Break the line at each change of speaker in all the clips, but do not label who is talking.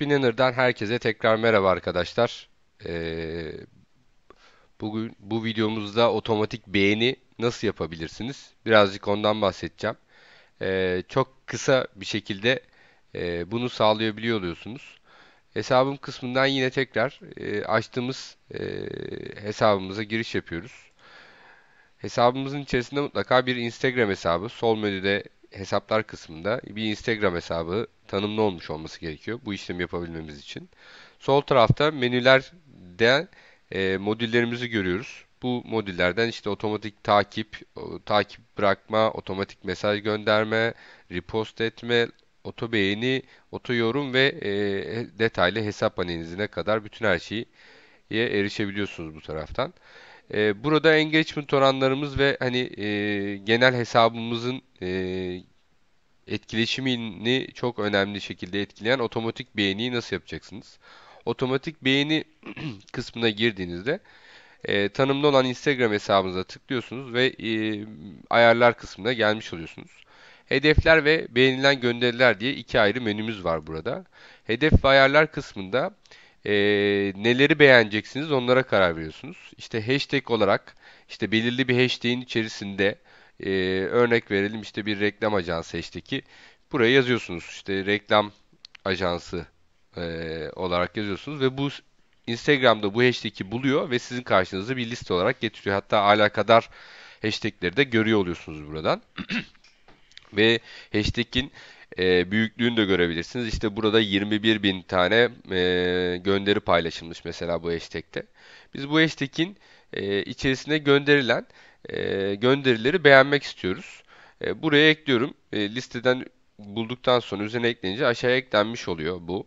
Spinner'dan herkese tekrar merhaba arkadaşlar. Ee, bugün bu videomuzda otomatik beğeni nasıl yapabilirsiniz? Birazcık ondan bahsedeceğim. Ee, çok kısa bir şekilde e, bunu sağlayabiliyor oluyorsunuz. Hesabım kısmından yine tekrar e, açtığımız e, hesabımıza giriş yapıyoruz. Hesabımızın içerisinde mutlaka bir Instagram hesabı, sol menüde hesaplar kısmında bir Instagram hesabı tanımlı olmuş olması gerekiyor bu işlemi yapabilmemiz için. Sol tarafta menülerde e, modüllerimizi görüyoruz. Bu modüllerden işte otomatik takip, takip bırakma, otomatik mesaj gönderme, repost etme, oto beğeni, oto yorum ve e, detaylı hesap analizine kadar bütün her şeyi erişebiliyorsunuz bu taraftan. E, burada engagement oranlarımız ve hani e, genel hesabımızın e, etkileşimini çok önemli şekilde etkileyen otomatik beğeniyi nasıl yapacaksınız? Otomatik beğeni kısmına girdiğinizde e, tanımlı olan Instagram hesabınıza tıklıyorsunuz ve e, ayarlar kısmına gelmiş oluyorsunuz. Hedefler ve beğenilen gönderiler diye iki ayrı menümüz var burada. Hedef ve ayarlar kısmında e, neleri beğeneceksiniz onlara karar veriyorsunuz. İşte hashtag olarak işte belirli bir hashtag'in içerisinde e, örnek verelim işte bir reklam ajansı hashtag'i buraya yazıyorsunuz. İşte reklam ajansı e, olarak yazıyorsunuz ve bu Instagram'da bu hashtag'i buluyor ve sizin karşınıza bir liste olarak getiriyor. Hatta alakadar hashtag'leri de görüyor oluyorsunuz buradan. ve hashtag'in e, büyüklüğünü de görebilirsiniz. İşte burada 21 bin tane e, gönderi paylaşılmış mesela bu hashtag'te. Biz bu hashtag'in e, içerisine gönderilen e, gönderileri beğenmek istiyoruz. E, buraya ekliyorum. E, listeden bulduktan sonra üzerine ekleyince aşağıya eklenmiş oluyor bu.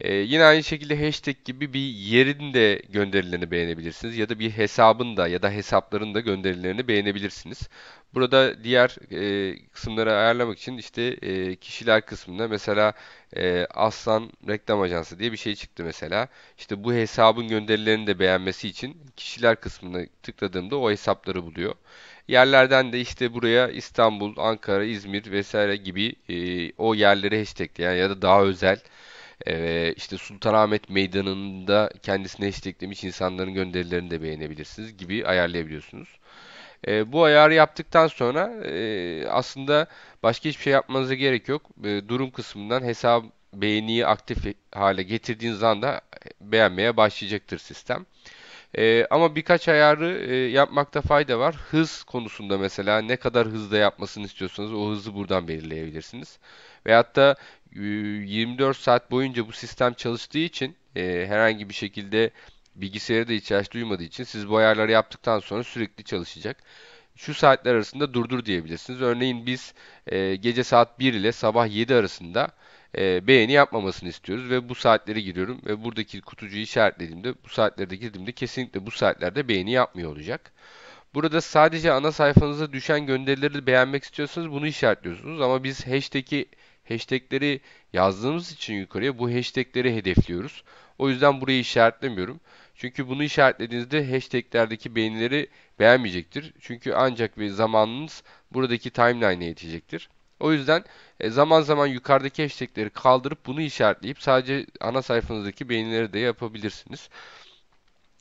Ee, yine aynı şekilde hashtag gibi bir yerin de gönderilerini beğenebilirsiniz ya da bir hesabın da ya da hesapların da gönderilerini beğenebilirsiniz. Burada diğer e, kısımları ayarlamak için işte e, kişiler kısmında mesela e, Aslan Reklam Ajansı diye bir şey çıktı mesela. İşte bu hesabın gönderilerini de beğenmesi için kişiler kısmına tıkladığımda o hesapları buluyor. Yerlerden de işte buraya İstanbul, Ankara, İzmir vesaire gibi e, o yerleri hashtagleyen ya da daha özel e, işte Sultanahmet Meydanı'nda kendisine hashtaglemiş insanların gönderilerini de beğenebilirsiniz gibi ayarlayabiliyorsunuz. E, bu ayarı yaptıktan sonra e, aslında başka hiçbir şey yapmanıza gerek yok. E, durum kısmından hesap beğeniyi aktif hale getirdiğiniz anda beğenmeye başlayacaktır sistem. E, ama birkaç ayarı e, yapmakta fayda var. Hız konusunda mesela ne kadar hızda yapmasını istiyorsanız o hızı buradan belirleyebilirsiniz. Veyahut da 24 saat boyunca bu sistem çalıştığı için e, herhangi bir şekilde bilgisayara da ihtiyaç duymadığı için siz bu ayarları yaptıktan sonra sürekli çalışacak. Şu saatler arasında durdur diyebilirsiniz. Örneğin biz e, gece saat 1 ile sabah 7 arasında e, beğeni yapmamasını istiyoruz ve bu saatleri giriyorum ve buradaki kutucuğu işaretlediğimde bu saatlerde girdiğimde kesinlikle bu saatlerde beğeni yapmıyor olacak. Burada sadece ana sayfanıza düşen gönderileri beğenmek istiyorsanız bunu işaretliyorsunuz ama biz hashtag'i hashtagleri yazdığımız için yukarıya bu hashtagleri hedefliyoruz. O yüzden burayı işaretlemiyorum. Çünkü bunu işaretlediğinizde hashtaglerdeki beğenileri beğenmeyecektir. Çünkü ancak ve zamanınız buradaki timeline'e yetecektir. O yüzden e, zaman zaman yukarıdaki hashtagleri kaldırıp bunu işaretleyip sadece ana sayfanızdaki beğenileri de yapabilirsiniz.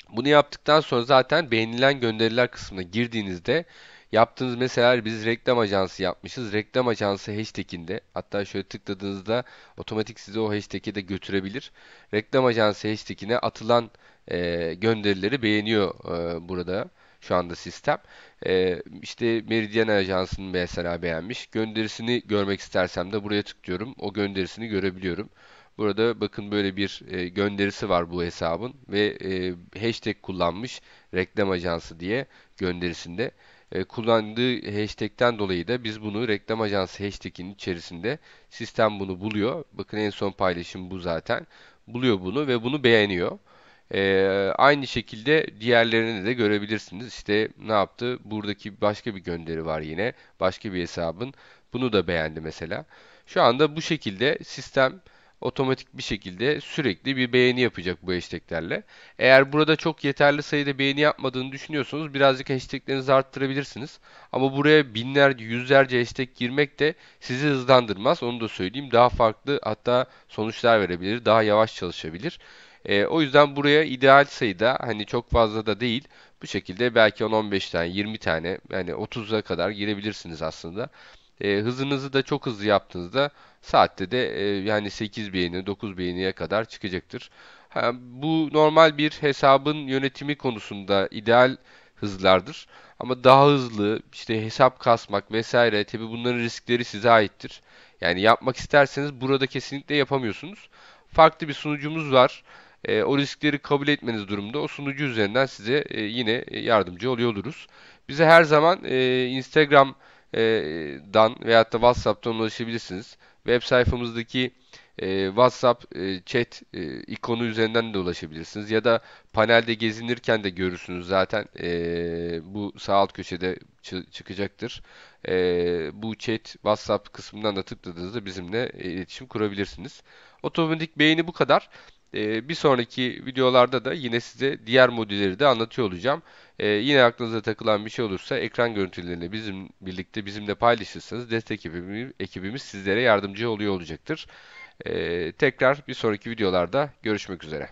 Bunu yaptıktan sonra zaten beğenilen gönderiler kısmına girdiğinizde yaptığınız mesela biz reklam ajansı yapmışız. Reklam ajansı hashtag'inde hatta şöyle tıkladığınızda otomatik size o hashtag'e de götürebilir. Reklam ajansı hashtag'ine atılan e, gönderileri beğeniyor e, burada şu anda sistem. E, işte Meridian Ajansı'nın mesela beğenmiş. Gönderisini görmek istersem de buraya tıklıyorum. O gönderisini görebiliyorum. Burada bakın böyle bir e, gönderisi var bu hesabın ve e, hashtag kullanmış reklam ajansı diye gönderisinde. E, kullandığı hashtag'ten dolayı da biz bunu reklam ajansı hashtag'in içerisinde sistem bunu buluyor. Bakın en son paylaşım bu zaten. Buluyor bunu ve bunu beğeniyor. Ee, aynı şekilde diğerlerini de görebilirsiniz. İşte ne yaptı? Buradaki başka bir gönderi var yine. Başka bir hesabın. Bunu da beğendi mesela. Şu anda bu şekilde sistem otomatik bir şekilde sürekli bir beğeni yapacak bu hashtaglerle. Eğer burada çok yeterli sayıda beğeni yapmadığını düşünüyorsanız birazcık hashtaglerinizi arttırabilirsiniz. Ama buraya binlerce, yüzlerce hashtag girmek de sizi hızlandırmaz. Onu da söyleyeyim. Daha farklı hatta sonuçlar verebilir. Daha yavaş çalışabilir. E, o yüzden buraya ideal sayıda hani çok fazla da değil bu şekilde belki 10-15 tane 20 tane yani 30'a kadar girebilirsiniz aslında. E, hızınızı da çok hızlı yaptığınızda saatte de e, yani 8 beğeni 9 beğeniye kadar çıkacaktır. Ha, bu normal bir hesabın yönetimi konusunda ideal hızlardır. Ama daha hızlı işte hesap kasmak vesaire tabi bunların riskleri size aittir. Yani yapmak isterseniz burada kesinlikle yapamıyorsunuz. Farklı bir sunucumuz var. E, o riskleri kabul etmeniz durumda o sunucu üzerinden size e, yine yardımcı oluyor oluruz. Bize her zaman e, Instagram'dan veyahut da WhatsApp'tan ulaşabilirsiniz. Web sayfamızdaki e, WhatsApp e, chat e, ikonu üzerinden de ulaşabilirsiniz. Ya da panelde gezinirken de görürsünüz zaten e, bu sağ alt köşede çı- çıkacaktır. E, bu chat WhatsApp kısmından da tıkladığınızda bizimle e, iletişim kurabilirsiniz. Otomatik beğeni bu kadar. E, bir sonraki videolarda da yine size diğer modülleri de anlatıyor olacağım. E, yine aklınıza takılan bir şey olursa ekran görüntülerini bizim birlikte bizimle paylaşırsanız destek ekibimiz, ekibimiz sizlere yardımcı oluyor olacaktır. Ee, tekrar bir sonraki videolarda görüşmek üzere.